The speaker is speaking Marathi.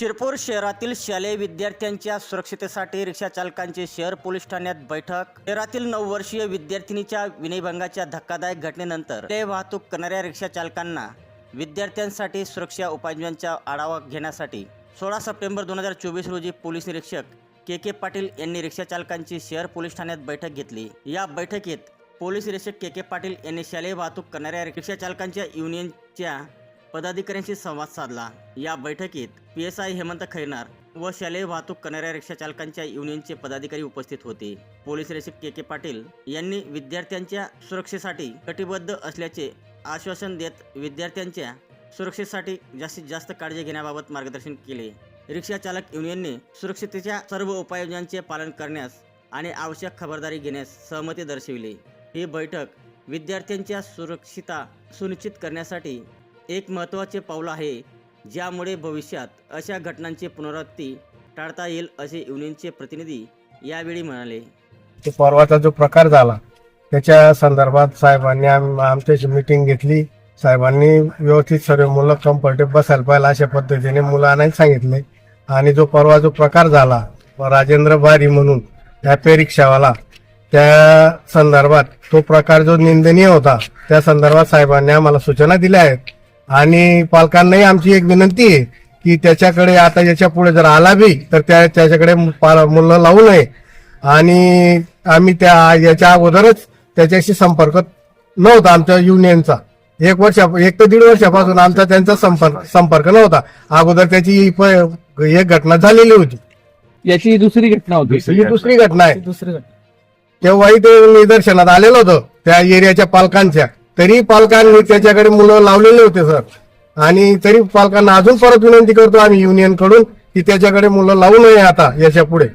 शिरपूर शहरातील शालेय विद्यार्थ्यांच्या सुरक्षितेसाठी रिक्षाचालकांची शहर पोलीस ठाण्यात बैठक. शहरातील नऊ वर्षीय विद्यार्थिनीच्या विनयभंगाच्या धक्कादायक घटनेनंतर ते वाहतूक करणाऱ्या रिक्षा चालकांना विद्यार्थ्यांसाठी सुरक्षा उपाययोजनांचा आढावा घेण्यासाठी सोळा सप्टेंबर दोन हजार चोवीस रोजी पोलीस निरीक्षक के के पाटील यांनी रिक्षा चालकांची शहर पोलीस ठाण्यात बैठक घेतली. या बैठकीत पोलीस निरीक्षक के के पाटील यांनी शालेय वाहतूक करणाऱ्या रिक्षा चालकांच्या युनियनच्या पदाधिकाऱ्यांशी संवाद साधला. या बैठकीत P S I Hemant Khairnar व शालेय वाहतूक करणाऱ्या रिक्षा चालकांच्या युनियनचे पदाधिकारी उपस्थित होते. पोलीस निरीक्षक के. के. पाटील यांनी विद्यार्थ्यांच्या सुरक्षेसाठी कटिबद्ध असल्याचे आश्वासन देत विद्यार्थ्यांच्या सुरक्षेसाठी जास्तीत जास्त काळजी घेण्याबाबत मार्गदर्शन केले. रिक्षा चालक युनियनने सुरक्षितेच्या सर्व उपाययोजनांचे पालन करण्यास आणि आवश्यक खबरदारी घेण्यास सहमती दर्शविली. ही बैठक विद्यार्थ्यांच्या सुरक्षिता सुनिश्चित करण्यासाठी एक महत्त्वाचे पाऊल आहे ज्यामुळे भविष्यात अशा घटनांची पुनरावृत्ती टाळता येईल असे युनियनचे प्रतिनिधी यावेळी म्हणाले. तो परवाचा जो प्रकार झाला त्याच्या संदर्भात साहेबांनी आमच्याशी मिटिंग घेतली. साहेबांनी व्यवस्थित सर्व मुलं कम्फर्टेबल बसायला पाहिजे अशा पद्धतीने मुलांनाही सांगितले. आणि जो परवा जो प्रकार झाला राजेंद्र बारी म्हणून त्या रिक्षावाला त्या संदर्भात तो प्रकार जो निंदनीय होता त्या संदर्भात साहेबांनी आम्हाला सूचना दिल्या आहेत. आणि पालकांनाही आमची एक विनंती आहे की त्याच्याकडे आता याच्यापुढे जर आला बी तर त्या त्याच्याकडे पाल- मुलं लावू नये. आणि आम्ही त्या याच्या अगोदरच त्याच्याशी संपर्क नव्हता आमच्या युनियनचा. एक वर्षा एक ते दीड वर्षापासून आमचा त्यांचा संपर्क संपर्क नव्हता. अगोदर त्याची प- एक घटना झालेली होती. याची दुसरी घटना होती. ही दुसरी घटना आहे. दुसरी घटना. तेव्हाही ते निदर्शनात आलेलं होतं त्या एरियाच्या पालकांच्या. तरी पालकांनी त्याच्याकडे मुलं लावलेले होते सर. आणि तरी पालकांना अजून परत विनंती करतो आम्ही युनियनकडून की त्याच्याकडे मुलं लावू नये आता याच्यापुढे.